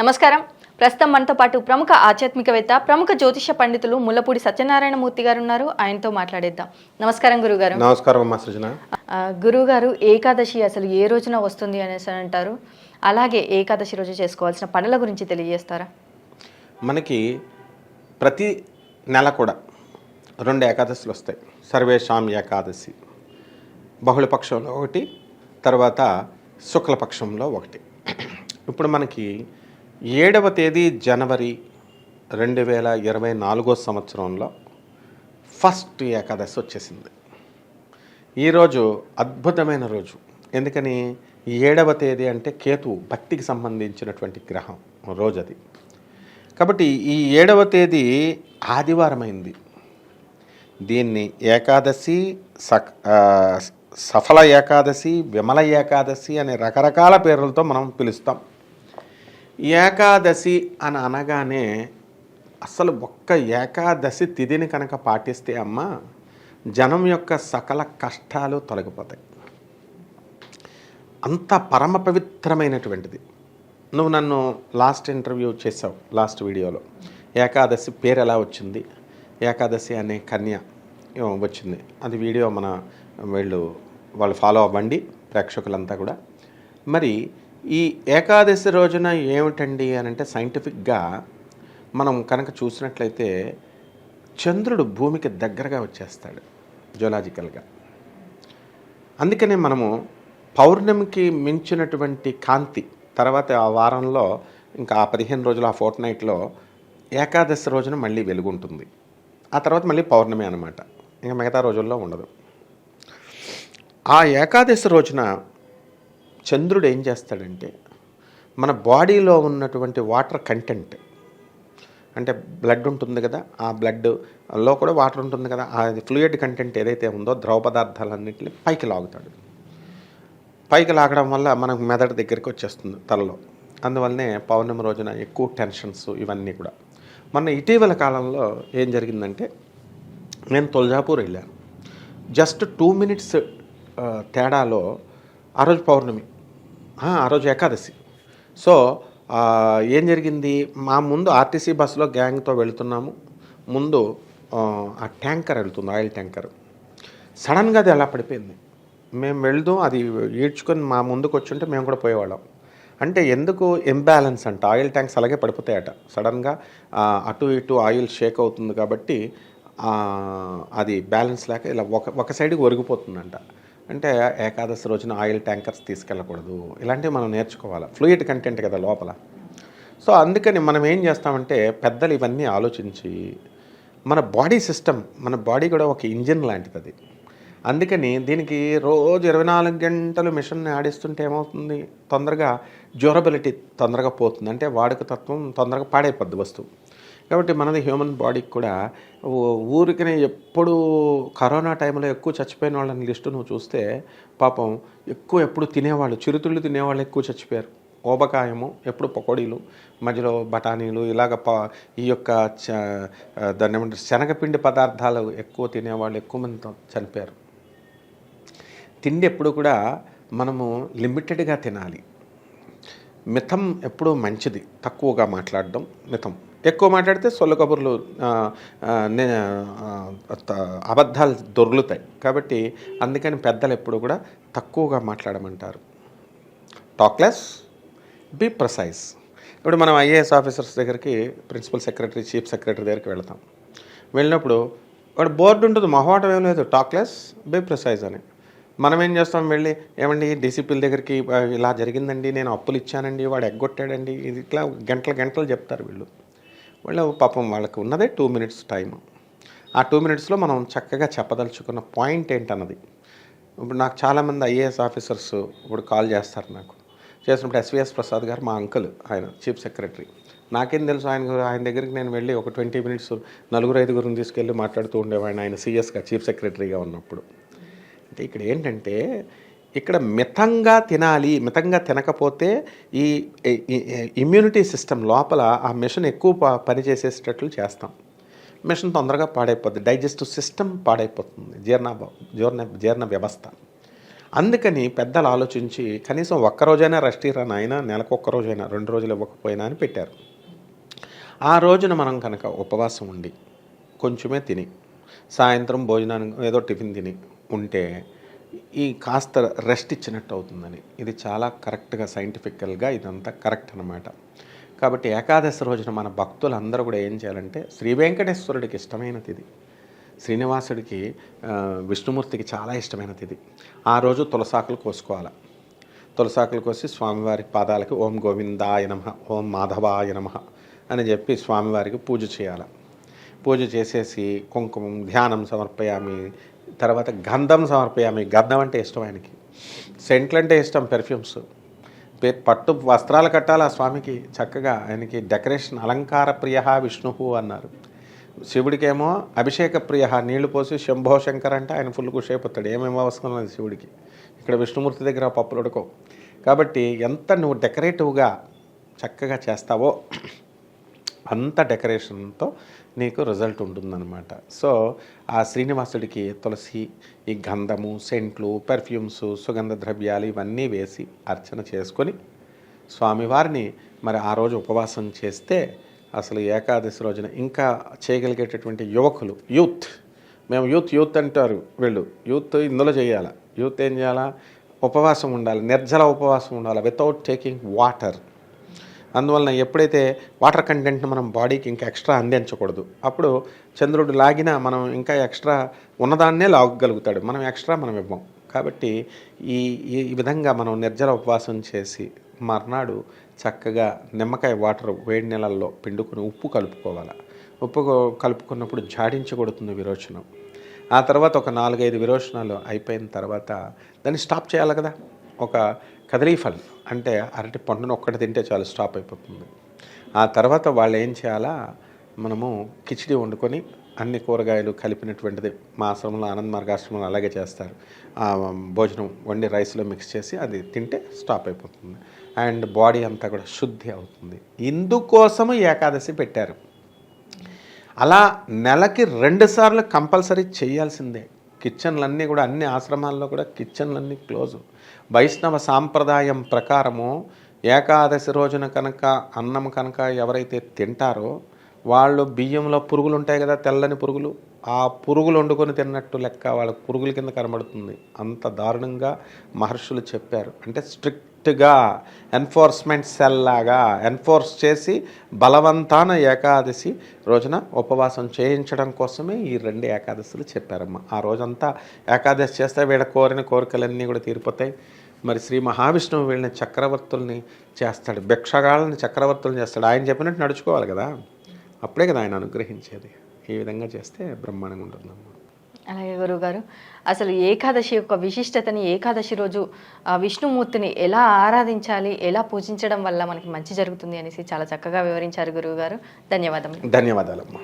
నమస్కారం. ప్రస్తుతం మనతో పాటు ప్రముఖ ఆధ్యాత్మికవేత్త ప్రముఖ జ్యోతిష పండితులు ముల్లపూడి సత్యనారాయణ మూర్తి గారు ఉన్నారు ఆయనతో మాట్లాడేద్దాం. నమస్కారం గురుగారు. నమస్కారం అమ్మా సృజన. ఆ, గురుగారు ఏకాదశి అసలు ఏ రోజున వస్తుంది అనేసి అని అంటారు. అలాగే ఏకాదశి రోజు చేసుకోవాల్సిన పనుల గురించి తెలియజేస్తారా? మనకి ప్రతి నెల కూడా రెండు ఏకాదశులు వస్తాయి. సర్వేషాం ఏకాదశి. బహుళపక్షంలో ఒకటి తర్వాత శుక్లపక్షంలో ఒకటి. ఇప్పుడు మనకి ఏడవ తేదీ జనవరి రెండు వేల ఇరవై నాలుగో సంవత్సరంలో ఫస్ట్ ఏకాదశి వచ్చేసింది. ఈరోజు అద్భుతమైన రోజు. ఎందుకని? ఏడవ తేదీ అంటే కేతు భక్తికి సంబంధించినటువంటి గ్రహం రోజు అది కాబట్టి ఈ ఏడవ తేదీ ఆదివారమైంది. దీన్ని ఏకాదశి సక్ సఫల ఏకాదశి విమల ఏకాదశి అనే రకరకాల పేర్లతో మనం పిలుస్తాం. ఏకాదశి అని అనగానే అసలు ఒక్క ఏకాదశి తిథిని కనుక పాటిస్తే అమ్మ జనం యొక్క సకల కష్టాలు తొలగిపోతాయి. అంత పరమ పవిత్రమైనటువంటిది. నువ్వు నన్ను లాస్ట్ ఇంటర్వ్యూ చేసావు లాస్ట్ వీడియోలో. ఏకాదశి పేరు ఎలా వచ్చింది? ఏకాదశి అనే కన్య వచ్చింది. అది వీడియో మన వీళ్ళు వాళ్ళు ఫాలో అవ్వండి ప్రేక్షకులంతా కూడా. మరి ఈ ఏకాదశి రోజున ఏమిటండి అని అంటే సైంటిఫిక్గా మనం కనుక చూసినట్లయితే చంద్రుడు భూమికి దగ్గరగా వచ్చేస్తాడు జులాజికల్గా అందుకనే మనము పౌర్ణమికి మించినటువంటి కాంతి తర్వాత ఆ వారంలో ఇంకా ఆ పదిహేను రోజులు ఆ ఫోర్ట్ నైట్లో ఏకాదశి రోజున మళ్ళీ వెలుగుంటుంది. ఆ తర్వాత మళ్ళీ పౌర్ణమి అనమాట ఇంకా మిగతా రోజుల్లో ఉండదు. ఆ ఏకాదశి రోజున చంద్రుడు ఏం చేస్తాడంటే మన బాడీలో ఉన్నటువంటి వాటర్ కంటెంట్ అంటే బ్లడ్ ఉంటుంది కదా ఆ బ్లడ్లో కూడా వాటర్ ఉంటుంది కదా ఆ ఫ్లూయిడ్ కంటెంట్ ఏదైతే ఉందో ద్రవ పదార్థాలన్నింటినీ పైకి లాగుతాడు. పైకి లాగడం వల్ల మనకు మెదడు దగ్గరికి వచ్చేస్తుంది తలలో. అందువల్లనే పౌర్ణమి రోజున ఎక్కువ టెన్షన్స్ ఇవన్నీ కూడా. మొన్న ఇటీవల కాలంలో ఏం జరిగిందంటే నేను తులజాపూర్ వెళ్ళాను. జస్ట్ టూ మినిట్స్ తేడాలో ఆ రోజు పౌర్ణమి. ఆ, రోజు ఏకాదశి. సో ఏం జరిగింది? మా ముందు ఆర్టీసీ బస్సులో గ్యాంగ్తో వెళుతున్నాము. ముందు ఆ, ట్యాంకర్ వెళ్తుంది ఆయిల్ ట్యాంకర్. సడన్గా అది అలా పడిపోయింది. మేము వెళ్దాం అది ఈడ్చుకొని మా ముందుకు వచ్చుంటే మేము కూడా పోయేవాళ్ళం. అంటే ఎందుకు ఇంబ్యాలెన్స్ అంట? ఆయిల్ ట్యాంక్స్ అలాగే పడిపోతాయట. సడన్గా అటు ఇటు ఆయిల్ షేక్ అవుతుంది కాబట్టి అది బ్యాలెన్స్ లేక ఇలా ఒక ఒక సైడ్కి ఒరిగిపోతుందంట. అంటే ఏకాదశి రోజున ఆయిల్ ట్యాంకర్స్ తీసుకెళ్ళకూడదు. ఇలాంటివి మనం నేర్చుకోవాలి. ఫ్లూయిడ్ కంటెంట్ కదా లోపల. సో అందుకని మనం ఏం చేస్తామంటే పెద్దలు ఇవన్నీ ఆలోచించి మన బాడీ సిస్టమ్ మన బాడీ కూడా ఒక ఇంజిన్ లాంటిది అది అందుకని దీనికి రోజు ఇరవై నాలుగు గంటలు మిషన్ని ఆడిస్తుంటే ఏమవుతుంది? తొందరగా డ్యూరబిలిటీ తొందరగా పోతుంది. అంటే వాడుక తత్వం తొందరగా పాడైపోద్ది వస్తువు. కాబట్టి మనది హ్యూమన్ బాడీకి కూడా ఊరికనే ఎప్పుడు కరోనా టైంలో ఎక్కువ చచ్చిపోయిన వాళ్ళని లిస్టు నువ్వు చూస్తే పాపం ఎక్కువ ఎప్పుడు తినేవాళ్ళు చిరుతిళ్ళు తినేవాళ్ళు ఎక్కువ చచ్చిపోయారు. ఓబకాయము ఎప్పుడు పకోడీలు మధ్యలో బఠానీలు ఇలాగ ప ఈ యొక్క చ దాన్ని ఏమంటారు శనగపిండి పదార్థాలు ఎక్కువ తినేవాళ్ళు ఎక్కువ మంది చనిపోయారు. తిండి ఎప్పుడు కూడా మనము లిమిటెడ్గా తినాలి. మితం ఎప్పుడూ మంచిది తక్కువగా మాట్లాడడం మితం. ఎక్కువ మాట్లాడితే సొల్లు కబుర్లు నే- అబద్ధాలు దొర్లుతాయి. కాబట్టి అందుకని పెద్దలు ఎప్పుడు కూడా తక్కువగా మాట్లాడమంటారు. టాక్లెస్ బి ప్రసైజ్ ఇప్పుడు మనం ఐఏఎస్ ఆఫీసర్స్ దగ్గరికి ప్రిన్సిపల్ సెక్రటరీ చీఫ్ సెక్రటరీ దగ్గరికి వెళ్తాం. వెళ్ళినప్పుడు వాడు బోర్డు ఉంటుంది మొహమాటం ఏం లేదు. టాక్లెస్ బి ప్రిసైజ్ అని. మనం ఏం చేస్తాం వెళ్ళి ఏమండి డీసీపీల దగ్గరికి ఇలా జరిగిందండి నేను అప్పులు ఇచ్చానండి వాడు ఎగ్గొట్టాడండి ఇది ఇట్లా గంటలు గంటలు చెప్తారు వీళ్ళు. వాళ్ళు పాపం వాళ్ళకి ఉన్నదే టూ మినిట్స్ టైం ఆ టూ మినిట్స్లో మనం చక్కగా చెప్పదలుచుకున్న పాయింట్ ఏంటన్నది. ఇప్పుడు నాకు చాలామంది ఐఏఎస్ ఆఫీసర్స్ ఇప్పుడు కాల్ చేస్తారు నాకు. చేసినప్పుడు ఎస్విఎస్ ప్రసాద్ గారు మా అంకుల్ ఆయన చీఫ్ సెక్రటరీ. నాకేం తెలుసు ఆయన ఆయన దగ్గరికి నేను వెళ్ళి ఒక ట్వంటీ మినిట్స్ నలుగురు ఐదుగురిని తీసుకెళ్ళి మాట్లాడుతూ ఉండేవాడిని ఆయన సీఎస్గా చీఫ్ సెక్రటరీగా ఉన్నప్పుడు. అంటే ఇక్కడ ఏంటంటే ఇక్కడ మితంగా తినాలి మితంగా తినకపోతే ఈ ఇమ్యూనిటీ సిస్టమ్ లోపల ఆ మిషన్ ఎక్కువ ప- పని చేసేటట్లు చేస్తాం. మిషన్ తొందరగా పాడైపోద్ది డైజెస్టివ్ సిస్టమ్ పాడైపోతుంది జీర్ణ జీర్ణ జీర్ణ వ్యవస్థ. అందుకని పెద్దలు ఆలోచించి కనీసం ఒక్కరోజైనా రెస్ట్ ఇరా నాయన నెలకు ఒక్కరోజైనా రెండు రోజులు ఇవ్వకపోయినా అని పెట్టారు. ఆ రోజున మనం కనుక ఉపవాసం ఉండి కొంచెమే తిని సాయంత్రం భోజనానికి ఏదో టిఫిన్ తిని ఉంటే ఈ కాస్త రెస్ట్ ఇచ్చినట్టు అవుతుందని. ఇది చాలా కరెక్ట్గా సైంటిఫికల్గా ఇదంతా కరెక్ట్ అనమాట కాబట్టి ఏకాదశి రోజున మన భక్తులందరూ కూడా ఏం చేయాలంటే శ్రీ వెంకటేశ్వరుడికి ఇష్టమైన తిది శ్రీనివాసుడికి విష్ణుమూర్తికి చాలా ఇష్టమైన తిది ఆ రోజు తులసాకులు కోసుకోవాలి. తులసాకులు కోసి స్వామివారి పాదాలకి ఓం గోవిందాయ నమ ఓం మాధవాయ నమ అని చెప్పి స్వామివారికి పూజ చేయాలి. పూజ చేసేసి కుంకుమం ధ్యానం సమర్పయామి తర్వాత గంధం సమర్పయామి. గంధం అంటే ఇష్టం ఆయనకి. సెంట్లు అంటే ఇష్టం పెర్ఫ్యూమ్స్ పట్టు వస్త్రాలు కట్టాలి ఆ స్వామికి. చక్కగా ఆయనకి డెకరేషన్ అలంకార ప్రియ విష్ణు అన్నారు. శివుడికేమో అభిషేక ప్రియ నీళ్ళు పోసి శంభో శంకర్ అంటే ఆయన ఫుల్ కుషేపుతాడు. ఏమేమి ఏమేమో అవసరం లేదు శివుడికి. ఇక్కడ విష్ణుమూర్తి దగ్గర పప్పులు ఉడుకో కాబట్టి ఎంత నువ్వు డెకరేటివ్గా చక్కగా చేస్తావో అంత డెకరేషన్తో నీకు రిజల్ట్ ఉంటుందన్నమాట. సో ఆ శ్రీనివాసుడికి తులసి ఈ గంధము సెంట్లు పెర్ఫ్యూమ్స్ సుగంధ ద్రవ్యాలు ఇవన్నీ వేసి అర్చన చేసుకొని స్వామివారిని మరి ఆ రోజు ఉపవాసం చేస్తే అసలు ఏకాదశి రోజున ఇంకా చేయగలిగేటటువంటి యువకులు యూత్ మేము యూత్ యూత్ అంటారు వీళ్ళు. యూత్ ఇందులో చేయాలి? యూత్ ఏం చేయాలా? ఉపవాసం ఉండాలి నిర్జల ఉపవాసం ఉండాలి వితౌట్ టేకింగ్ వాటర్ అందువలన ఎప్పుడైతే వాటర్ కంటెంట్ని మనం బాడీకి ఇంకా ఎక్స్ట్రా అందించకూడదు అప్పుడు చంద్రుడు లాగినా మనం ఇంకా ఎక్స్ట్రా ఉన్నదాన్నే లాగగలుగుతాడు. మనం ఎక్స్ట్రా మనం ఇవ్వం. కాబట్టి ఈ ఈ విధంగా మనం నిర్జల ఉపవాసం చేసి మర్నాడు చక్కగా నిమ్మకాయ వాటర్ వేడి నీళ్ళల్లో పిండుకొని ఉప్పు కలుపుకోవాలి. ఉప్పు కలుపుకున్నప్పుడు జాడించకూడుతుంది విరోచనం. ఆ తర్వాత ఒక నాలుగైదు విరోచనాలు అయిపోయిన తర్వాత దాన్ని స్టాప్ చేయాలి కదా. ఒక కదలీఫల్ అంటే అరటి పండును ఒక్కటి తింటే చాలు స్టాప్ అయిపోతుంది. ఆ తర్వాత వాళ్ళు ఏం చేయాలా? మనము కిచిడి వండుకొని అన్ని కూరగాయలు కలిపినటువంటిది మా ఆశ్రమంలో ఆనంద్ మార్గాశ్రమంలో అలాగే చేస్తారు. ఆ భోజనం వండి రైస్లో మిక్స్ చేసి అది తింటే స్టాప్ అయిపోతుంది. అండ్ బాడీ అంతా కూడా శుద్ధి అవుతుంది. ఇందుకోసము ఏకాదశి పెట్టారు. అలా నెలకి రెండుసార్లు కంపల్సరీ చేయాల్సిందే. కిచెన్లన్నీ కూడా అన్ని ఆశ్రమాల్లో కూడా కిచెన్లన్నీ క్లోజ్. వైష్ణవ సాంప్రదాయం ప్రకారము ఏకాదశి రోజున కనుక అన్నం కనుక ఎవరైతే తింటారో వాళ్ళు బియ్యంలో పురుగులు ఉంటాయి కదా తెల్లని పురుగులు. ఆ పురుగులు వండుకొని తిన్నట్టు లెక్క వాళ్ళ పురుగుల కింద కనబడుతుంది. అంత దారుణంగా మహర్షులు చెప్పారు. అంటే స్ట్రిక్ట్గా ఎన్ఫోర్స్మెంట్ సెల్ లాగా ఎన్ఫోర్స్ చేసి బలవంతాన ఏకాదశి రోజున ఉపవాసం చేయించడం కోసమే ఈ రెండు ఏకాదశులు చెప్పారమ్మ. ఆ రోజంతా ఏకాదశి చేస్తే వీళ్ళ కోరిన కోరికలన్నీ కూడా తీరిపోతాయి. మరి శ్రీ మహావిష్ణువు వీళ్ళని చక్రవర్తుల్ని చేస్తాడు భిక్షగాళ్ళని చక్రవర్తులను చేస్తాడు. ఆయన చెప్పినట్టు నడుచుకోవాలి కదా. అప్పుడే కదా ఆయన అనుగ్రహించేది. ఈ విధంగా చేస్తే బ్రహ్మాండంగా ఉంటుందమ్మా. అలాగే గురువుగారు అసలు ఏకాదశి యొక్క విశిష్టతని ఏకాదశి రోజు ఆ విష్ణుమూర్తిని ఎలా ఆరాధించాలి ఎలా పూజించడం వల్ల మనకి మంచి జరుగుతుంది అనేసి చాలా చక్కగా వివరించారు గురువుగారు. ధన్యవాదములు. ధన్యవాదాలమ్మా.